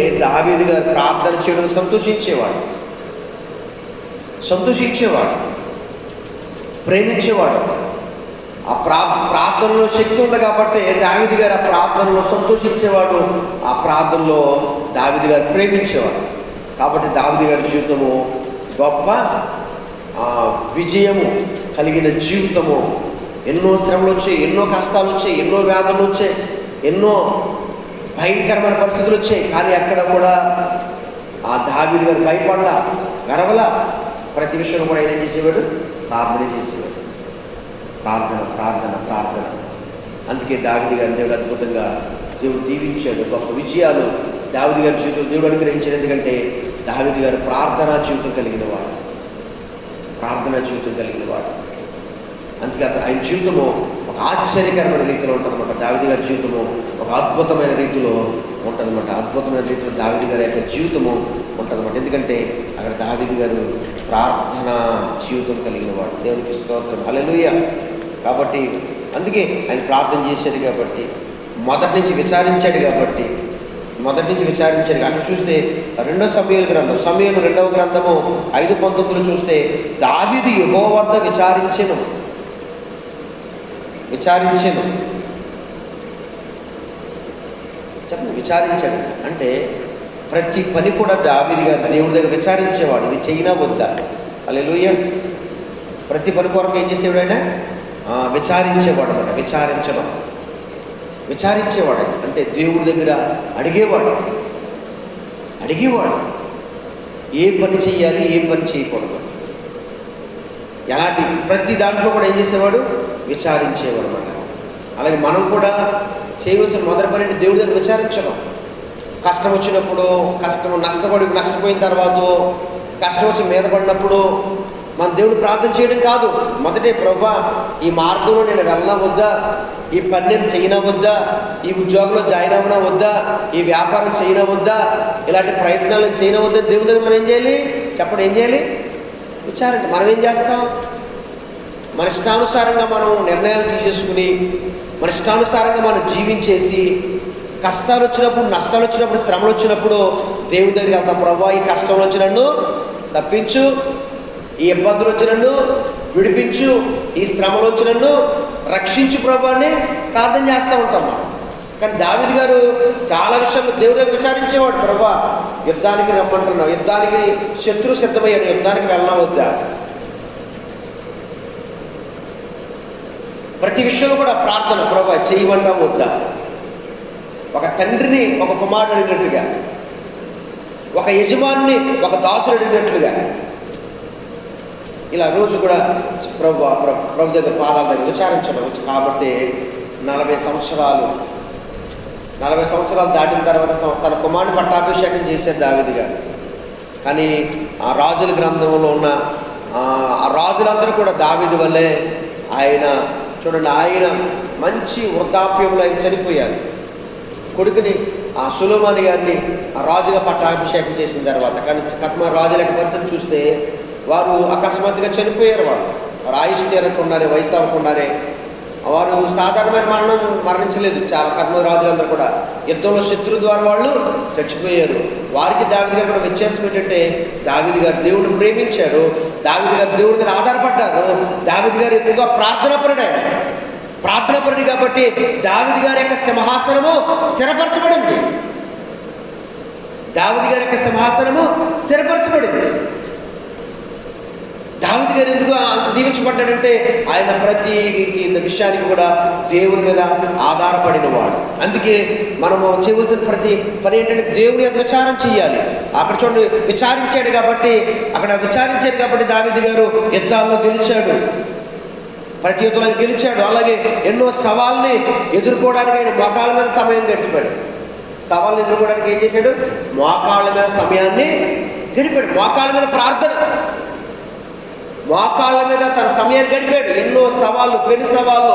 దావీదు గారు ప్రార్థన చేయడం సంతోషించేవాడు. సంతోషించేవాడు. ప్రేమించేవాడు. ఆ ప్రా ప్రార్థనలో శక్తి ఉంది కాబట్టి దావిది గారు ఆ ప్రార్థనలో సంతోషించేవాడు ఆ ప్రార్థనలో దావిది గారు ప్రేమించేవాడు. కాబట్టి దావిది గారి జీవితము గొప్ప ఆ, విజయము కలిగిన జీవితము. ఎన్నో శ్రమలు వచ్చాయి ఎన్నో కష్టాలు వచ్చాయి ఎన్నో వ్యాధులు వచ్చాయి ఎన్నో భయంకరమైన పరిస్థితులు వచ్చాయి. కానీ అక్కడ కూడా ఆ దావిది గారు భయపడలా గర్వల. ప్రతి విషయంలో కూడా ఆయన ఏం చేసేవాడు? ప్రార్థన చేసేవాడు. ప్రార్థన ప్రార్థన ప్రార్థన. అందుకే దావిది గారి దేవుడు అద్భుతంగా దేవుడు దీవించాడు. గొప్ప విజయాలు దావిది గారి జీవితం దేవుడు అనుగ్రహించాడు. ఎందుకంటే దావిది గారు ప్రార్థనా జీవితం కలిగిన వాడు. ప్రార్థనా జీవితం కలిగిన వాడు. అందుకే అత- ఆయన జీవితము ఒక ఆశ్చర్యకరమైన రీతిలో ఉంటుందన్నమాట. దావిది గారి జీవితము ఒక అద్భుతమైన రీతిలో ఉంటుందన్నమాట. అద్భుతమైన రీతిలో దావిది గారి యొక్క జీవితము ఉంటుందన్నమాట. ఎందుకంటే అక్కడ దావిది గారు ప్రార్థన జీవితం కలిగిన వాడు. దేవునికి స్తోత్రం. హల్లెలూయా. కాబట్టి అందుకే ఆయన ప్రార్థన చేశాడు కాబట్టి మొదటి నుంచి విచారించాడు కాబట్టి మొదటి నుంచి విచారించాడు అక్కడ చూస్తే రెండో సమయాల గ్రంథం సమయాలు రెండవ గ్రంథము ఐదు పంతొమ్మిదిలో చూస్తే దావిది యహో వద్ద విచారించను. విచారించాను చెప్పండి విచారించాడు. అంటే ప్రతి పని కూడా దావీది గారు దేవుడి దగ్గర విచారించేవాడు. ఇది చైనా వద్దా? అలెలుయ్య ప్రతి పని కొరకు ఏం చేసేవాడు ఆయన? విచారించేవాడు అనమాట విచారించడం. విచారించేవాడు అంటే దేవుడి దగ్గర అడిగేవాడు. అడిగేవాడు. ఏ పని చేయాలి ఏ పని చేయకూడదు. ఎలాంటి ప్రతి దాంట్లో కూడా ఏం చేసేవాడు? విచారించేవాడు అనమాట అలాగే మనం కూడా చేయవలసిన మొదటి పని అంటే దేవుడి దగ్గర విచారించడం. కష్టం వచ్చినప్పుడు కష్టం నష్టపడి నష్టపోయిన తర్వాత కష్టం వచ్చి మీద పడినప్పుడు మన దేవుడు ప్రార్థన చేయడం కాదు. మొదటే ప్రభా ఈ మార్గంలో నేను వెళ్ళనా వద్దా? ఈ పని నేను చేయనా వద్దా? ఈ ఉద్యోగంలో జాయిన్ అవ్వనా వద్దా? ఈ వ్యాపారం చేయనా వద్దా? ఇలాంటి ప్రయత్నాలు చేయనా వద్దా? దేవుడి దగ్గర మనం ఏం చేయాలి? చెప్పడం ఏం చేయాలి? విచారించి. మనం ఏం చేస్తాం? మన ఇష్టానుసారంగా మనం నిర్ణయాలు తీసేసుకుని మన ఇష్టానుసారంగా మనం జీవించేసి కష్టాలు వచ్చినప్పుడు నష్టాలు వచ్చినప్పుడు శ్రమలు వచ్చినప్పుడు దేవుని దగ్గరికి వెళ్తాం. ప్రభా ఈ కష్టం వచ్చి నన్ను తప్పించు ఈ ఇబ్బందులు వచ్చి నన్ను విడిపించు ఈ శ్రమలు వచ్చి నన్ను రక్షించు ప్రభా అని ప్రార్థన చేస్తూ ఉంటాం మనం. కానీ దావిద్ గారు చాలా విషయాలు దేవుడి దగ్గర విచారించేవాడు. ప్రభా యుద్ధానికి రమ్మంటున్నావు యుద్ధానికి శత్రు సిద్ధమయ్యాడు యుద్ధానికి వెళ్ళనా వద్దా ప్రతి విషయంలో కూడా ప్రార్థన ప్రభా చేయమంటా వద్దా? ఒక తండ్రిని ఒక కుమారుడు అడిగినట్టుగా ఒక యజమాన్ని ఒక దాసుడు అడిగినట్లుగా ఇలా రోజు కూడా ప్రభు ప్రభు దగ్గర పాదాల దగ్గర విచారించడం కాబట్టి నలభై సంవత్సరాలు నలభై సంవత్సరాలు దాటిన తర్వాత తన- తన కుమారుని పట్టాభిషేకం చేశారు దావిది గారు. కానీ ఆ రాజుల గ్రంథంలో ఉన్న ఆ రాజులందరూ కూడా దావిది వల్లే ఆయన చూడండి ఆయన మంచి వృద్ధాప్యంలో ఆయన చనిపోయారు. కొడుకుని ఆ సులోమాని గారిని ఆ రాజుగా పట్టాభిషేకం చేసిన తర్వాత కానీ కథమ రాజుల యొక్క పరిస్థితి చూస్తే వారు అకస్మాత్తుగా చనిపోయారు వాళ్ళు. వారు ఆయుష్ తీరకుండానే వయసు అవ్వకుండానే వారు సాధారణమైన మరణం మరణించలేదు. చాలా కర్మ రాజులందరూ కూడా. యుద్ధంలో శత్రు ద్వారా వాళ్ళు చచ్చిపోయారు. వారికి దావిది గారు కూడా వ్యత్యాసం ఏంటంటే దావిది గారు దేవుడిని ప్రేమించాడు. దావిది గారు దేవుడి మీద ఆధారపడ్డారు. దావిది గారు ఎక్కువగా ప్రార్థనాపరుడు ఆయన. ప్రార్థనాపరుడు కాబట్టి దావిది గారి యొక్క సింహాసనము స్థిరపరచబడింది. దావిది గారి యొక్క సింహాసనము స్థిరపరచబడింది. దావిది గారు ఎందుకు అంత దీవించబడ్డాడంటే ఆయన ప్రతి విషయానికి కూడా దేవుని మీద ఆధారపడిన వాడు. అందుకే మనము చేయవలసిన ప్రతి పని ఏంటంటే దేవుని యొక్క విచారం చేయాలి. అక్కడ చూడండి విచారించాడు కాబట్టి అక్కడ విచారించాడు కాబట్టి దావిది గారు యుద్ధాల్లో గెలిచాడు. ప్రతి యుద్ధంలో గెలిచాడు. అలాగే ఎన్నో సవాల్ని ఎదుర్కోవడానికి ఆయన మోకాళ్ళ మీద సమయం గడిచిపోయాడు. సవాల్ని ఎదుర్కోవడానికి ఏం చేశాడు? మోకాళ్ళ మీద సమయాన్ని గడిపాడు. మోకాళ్ళ మీద ప్రార్థన. మోకాళ్ళ మీద తన సమయాన్ని గడిపాడు. ఎన్నో సవాళ్ళు పెను సవాళ్ళు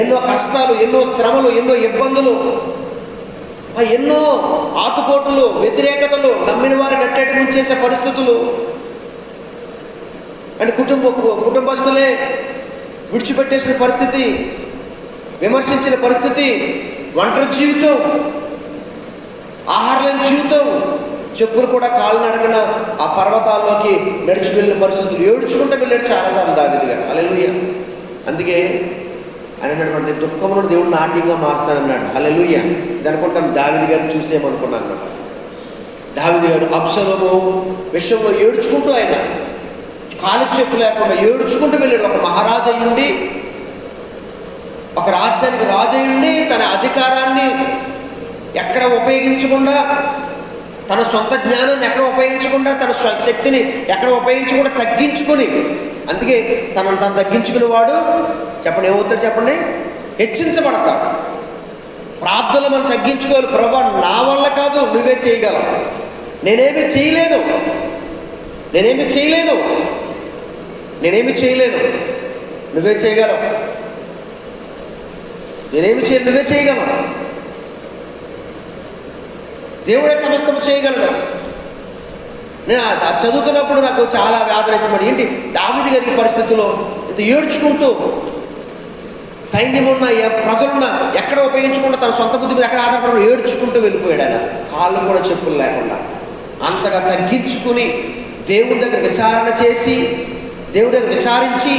ఎన్నో కష్టాలు ఎన్నో శ్రమలు ఎన్నో ఇబ్బందులు ఆ ఎన్నో ఆతుపోటులు వ్యతిరేకతలు నమ్మిన వారిని అట్టేటి ముంచేసే పరిస్థితులు. అండ్ కుటుంబ కుటుంబస్తులే విడిచిపెట్టేసిన పరిస్థితి విమర్శించిన పరిస్థితి ఒంటరి జీవితం ఆహారం జీవితం చెప్పులు కూడా కాళ్ళు నడకన ఆ పర్వతాల్లోకి నడిచి వెళ్ళిన పరిస్థితులు. ఏడ్చుకుంటూ వెళ్ళాడు చాలాసార్లు దావిది గారు అలెలుయ్య అందుకే అని అన్నటువంటి దుఃఖమును దేవుడు నాట్యంగా మారుస్తానన్నాడు. అలెలుయ్య ఇది అనుకుంటాను దావిది గారిని చూసేమనుకున్నాను అనమాట దావిది గారు అప్సలము విషయంలో ఏడ్చుకుంటూ ఆయన కాలికి చెప్పు లేకుండా ఏడ్చుకుంటూ వెళ్ళాడు. ఒక మహారాజు అయ్యుండి ఒక రాజ్యానికి రాజు అయ్యుండి తన అధికారాన్ని ఎక్కడ ఉపయోగించకుండా తన సొంత జ్ఞానాన్ని ఎక్కడ ఉపయోగించకుండా తన స్వ- శక్తిని ఎక్కడ ఉపయోగించకుండా తగ్గించుకొని అందుకే తనను తను తగ్గించుకునే వాడు చెప్పండి ఏమవుతారు చెప్పండి? హెచ్చించబడతాడు. ప్రార్థనలు మనం తగ్గించుకోవాలి. ప్రభా నా వల్ల కాదు నువ్వే చేయగలవు. నేనేమి చేయలేను. నేనేమి చేయలేను. నేనేమి చేయలేను. నువ్వే చేయగలవు. నేనేమి చేయను నువ్వే చేయగలవు. దేవుడే సమస్తము చేయగలడు. నేను చదువుతున్నప్పుడు నాకు చాలా వ్యాధులు వేసినప్పుడు ఏంటి? దావిది గారి పరిస్థితుల్లో ఇంత ఏడ్చుకుంటూ సైన్యం ఉన్న ప్రజలున్న ఎక్కడ ఉపయోగించకుండా తన సొంత బుద్ధి మీద ఎక్కడ ఆధారపడి ఏడ్చుకుంటూ వెళ్ళిపోయాడు ఆయన. కాళ్ళు కూడా చెప్పులు లేకుండా. అంతగా తగ్గించుకుని దేవుడి దగ్గర విచారణ చేసి దేవుడి దగ్గర విచారించి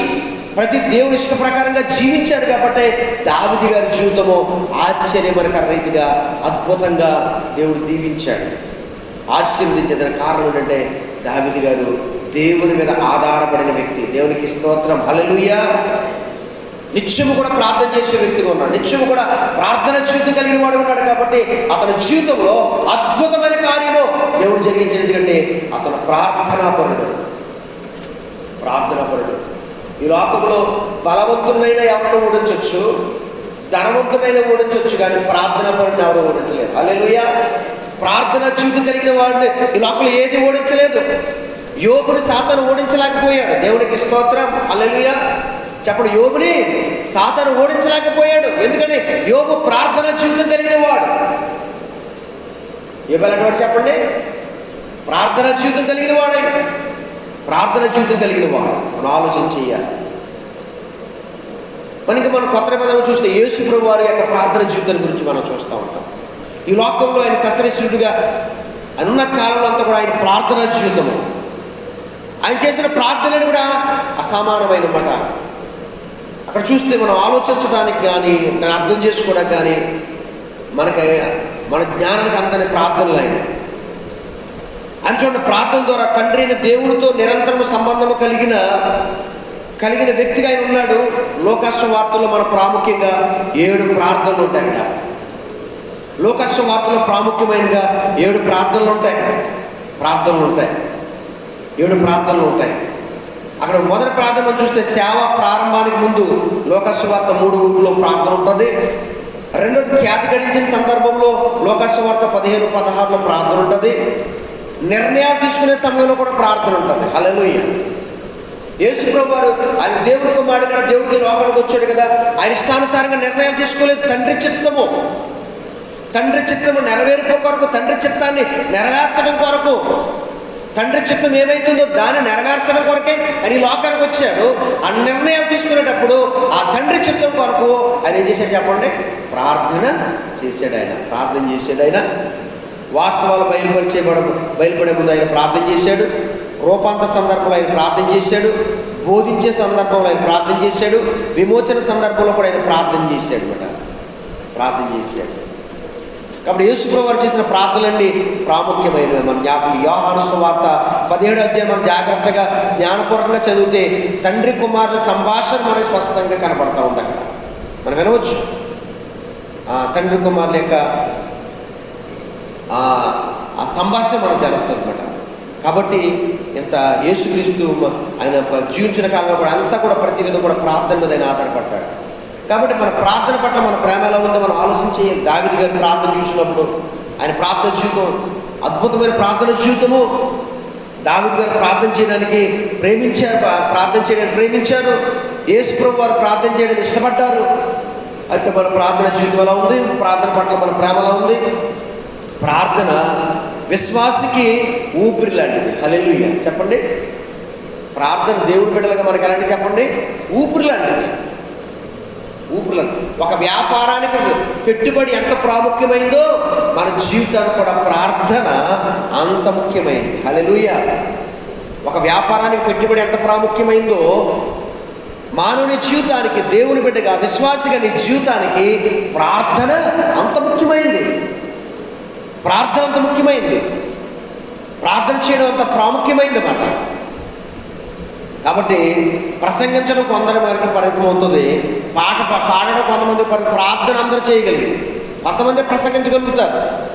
ప్రతి దేవుడి ఇష్ట ప్రకారంగా జీవించాడు కాబట్టి దావిది గారి జీవితము ఆశ్చర్యమనకర రీతిగా అద్భుతంగా దేవుడు దీవించాడు. ఆశీర్వదించిన కారణం ఏంటంటే దావిది గారు దేవుని మీద ఆధారపడిన వ్యక్తి. దేవునికి స్తోత్రం. హలలుయ నిత్యము కూడా ప్రార్థన చేసే వ్యక్తిగా ఉన్నాడు. నిత్యము కూడా ప్రార్థన జీవితం కలిగిన వాడు ఉన్నాడు కాబట్టి అతని జీవితంలో అద్భుతమైన కార్యము దేవుడు జరిగించిన ఎందుకంటే అతను ప్రార్థనాపరుడు. ప్రార్థనాపరుడు. ఈ లోకంలో బలవంతుడైన ఎవరిని ఓడించవచ్చు ధనవంతుడైన ఓడించవచ్చు కానీ ప్రార్థనాపరుడిని ఎవరు ఓడించలేరు. అల్లెలుయ్య ప్రార్థన చూపు కలిగిన వాడిని ఈ లోపల ఏది ఓడించలేదు. యోగుని సాతను ఓడించలేకపోయాడు. దేవునికి స్తోత్రం. అల్లెలుయ్య చెప్పడు యోగుని సాతాను ఓడించలేకపోయాడు. ఎందుకంటే యోగు ప్రార్థన జీవితం కలిగిన వాడు. ఇవ్వాలంటే చెప్పండి? ప్రార్థన జీవితం కలిగిన వాడైనా. ప్రార్థన జీవితం కలిగిన వాడు. మనం ఆలోచన చేయాలి. మనకి మనం కొత్త నిబంధన చూస్తే యేసు ప్రభు వారి యొక్క ప్రార్థన జీవితం గురించి మనం చూస్తూ ఉంటాం. ఈ లోకంలో ఆయన ససరిశ్రుడిగా అన్న కాలంలో అంతా కూడా ఆయన ప్రార్థన జీవితము. ఆయన చేసిన ప్రార్థనలు కూడా అసమానమైన మాట. అక్కడ చూస్తే మనం ఆలోచించడానికి కానీ దాన్ని అర్థం చేసుకోవడానికి కానీ మనకి మన జ్ఞానానికి అందని ప్రార్థనలు అయినాయి అని చూడండి ప్రార్థన ద్వారా తండ్రి అయిన దేవుడితో నిరంతరం సంబంధము కలిగిన కలిగిన వ్యక్తిగా ఆయన ఉన్నాడు. లోకస్వ వార్తల్లో మన ప్రాముఖ్యంగా ఏడు ప్రార్థనలు ఉంటాయి అక్కడ. లోకస్వ వార్తలో ప్రాముఖ్యమైనగా ఏడు ప్రార్థనలు ఉంటాయి అక్కడ. ప్రార్థనలు ఉంటాయి. ఏడు ప్రార్థనలు ఉంటాయి. అక్కడ మొదటి ప్రార్థన చూస్తే సేవ ప్రారంభానికి ముందు లోకస్వార్త మూడు ఊట్లో ప్రార్థన ఉంటుంది. రెండోది ఖ్యాతి గడించిన సందర్భంలో లోకస్వార్త పదిహేను పదహారులో ప్రార్థన ఉంటుంది. నిర్ణయాలు తీసుకునే సమయంలో కూడా ప్రార్థన ఉంటుంది. హల్లెలూయా. యేసుప్రభు వారు ఆయన దేవుడి కుమారుడు కదా దేవుడికి లోకానికి వచ్చాడు కదా ఆయన ఇష్టానుసారంగా నిర్ణయాలు తీసుకోలేదు. తండ్రి చిత్తము. తండ్రి చిత్తము నెరవేర్పు కొరకు తండ్రి చిత్తాన్ని నెరవేర్చడం కొరకు. తండ్రి చిత్తం ఏమైతుందో దాన్ని నెరవేర్చడం కొరకే అని లోకానికి వచ్చాడు. ఆ నిర్ణయాలు తీసుకునేటప్పుడు ఆ తండ్రి చిత్తం కొరకు ఆయన ఏం చేశాడు చెప్పండి? ప్రార్థన చేశాడు ఆయన. ప్రార్థన చేశాడు ఆయన. వాస్తవాలు బయలుపరిచేబడ బయలుపడే ముందు ఆయన ప్రార్థన చేశాడు. రూపాంత సందర్భంలో ఆయన ప్రార్థన చేశాడు. బోధించే సందర్భంలో ఆయన ప్రార్థన చేశాడు. విమోచన సందర్భంలో కూడా ఆయన ప్రార్థన చేశాడు అనమాట ప్రార్థన చేశాడు. కాబట్టి యేసుప్రభు వారు చేసిన ప్రార్థనలన్నీ ప్రాముఖ్యమైనవి. మన జ్ఞాపకం యోహాను సువార్త పదిహేడు అధ్యాయం మనం జాగ్రత్తగా జ్ఞానపూర్వకంగా చదివితే తండ్రి కుమారుల సంభాషణ మనకి స్పష్టంగా కనపడతా ఉంది అక్కడ. మనం వినవచ్చు. తండ్రి కుమారుల యొక్క ఆ సంభాషణ మనకు తెలుస్తుంది అనమాట కాబట్టి ఇంత యేసుక్రీస్తు ఆయన జీవించిన కాలంలో కూడా అంతా కూడా ప్రతి విధం కూడా ప్రార్థన మీద ఆయన ఆధారపడ్డాడు. కాబట్టి మన ప్రార్థన పట్ల మన ప్రేమ ఎలా ఉందో మనం ఆలోచన చేయాలి దావిది గారి ప్రార్థన చూసినప్పుడు ఆయన ప్రార్థన జీవితం అద్భుతమైన ప్రార్థన జీవితము. దావిది గారు ప్రార్థన చేయడానికి ప్రేమించారు ప్రార్థన చేయడానికి ప్రేమించారు. యేసుప్రభు వారు ప్రార్థన చేయడానికి ఇష్టపడ్డారు. అయితే మన ప్రార్థన జీవితం ఎలా ఉంది? ప్రార్థన పట్ల మన ప్రేమ ఎలా ఉంది? ప్రార్థన విశ్వాసికి ఊపిరి లాంటిది. హల్లెలూయా. చెప్పండి. ప్రార్థన దేవుడి బిడ్డలుగా మనకి ఎలాంటి చెప్పండి? ఊపిరి లాంటిది. ఊపిరి ఒక వ్యాపారానికి పెట్టుబడి ఎంత ప్రాముఖ్యమైందో మన జీవితానికి కూడా ప్రార్థన అంత ముఖ్యమైంది. హల్లెలూయా. ఒక వ్యాపారానికి పెట్టుబడి ఎంత ప్రాముఖ్యమైందో మానవుని జీవితానికి దేవుని బిడ్డగా విశ్వాసిగా నీ జీవితానికి ప్రార్థన అంత ముఖ్యమైంది. ప్రార్థన అంత ముఖ్యమైంది. ప్రార్థన చేయడం అంత ప్రాముఖ్యమైంది అన్నమాట. కాబట్టి ప్రసంగించడం కొందరి వారికి పరిమితం అవుతుంది. పాట పా- పాడడం కొంతమంది ప్రార్థన అందరూ చేయగలిగింది. కొంతమంది ప్రసంగించగలుగుతారు.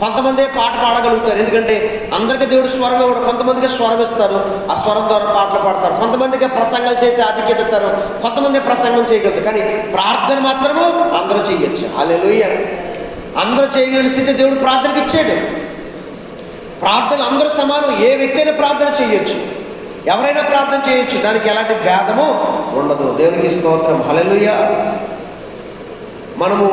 కొంతమంది పాట పాడగలుగుతారు. ఎందుకంటే అందరికీ దేవుడు స్వరం ఇవ్వడు. కొంతమందికి స్వరం ఇస్తారు. ఆ స్వరం ద్వారా పాటలు పాడతారు. కొంతమందికి ప్రసంగాలు చేసి ఆధిక్యత ఇస్తారు. కొంతమంది ప్రసంగాలు చేయగలుగుతారు. కానీ ప్రార్థన మాత్రము అందరూ చేయొచ్చు. అలెలుయ్య అందరూ చేయగలిగిన స్థితి దేవుడు ప్రార్థనకి ఇచ్చాడు. ప్రార్థన అందరూ సమానం ఏ వ్యక్తి అయినా ప్రార్థన చేయొచ్చు. ఎవరైనా ప్రార్థన చేయొచ్చు దానికి ఎలాంటి భేదము ఉండదు. దేవునికి స్తోత్రం. హలలుయ మనము